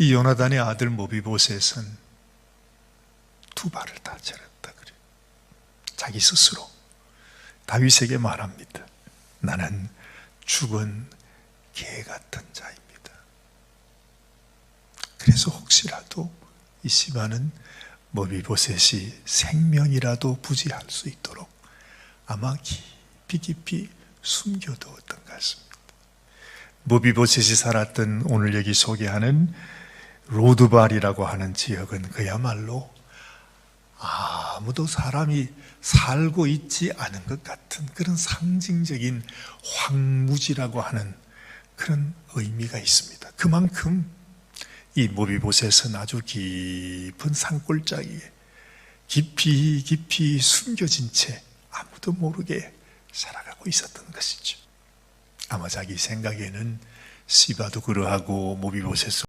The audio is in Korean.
이 요나단의 아들 모비보셋은 두 발을 다 절였다 그래. 자기 스스로 다윗에게 말합니다. 나는 죽은 개 같은 자입니다. 그래서 혹시라도 이 시바는 모비보셋이 생명이라도 부지할 수 있도록 아마 깊이 깊이 숨겨두었던 것 같습니다. 모비보셋이 살았던 오늘 여기 소개하는 로드발이라고 하는 지역은 그야말로 아무도 사람이 살고 있지 않은 것 같은 그런 상징적인 황무지라고 하는 그런 의미가 있습니다. 그만큼 이 모비보셋은 아주 깊은 산골짜기에 깊이 깊이 숨겨진 채 아무도 모르게 살아가고 있었던 것이죠. 아마 자기 생각에는 시바도 그러하고 모비보셋도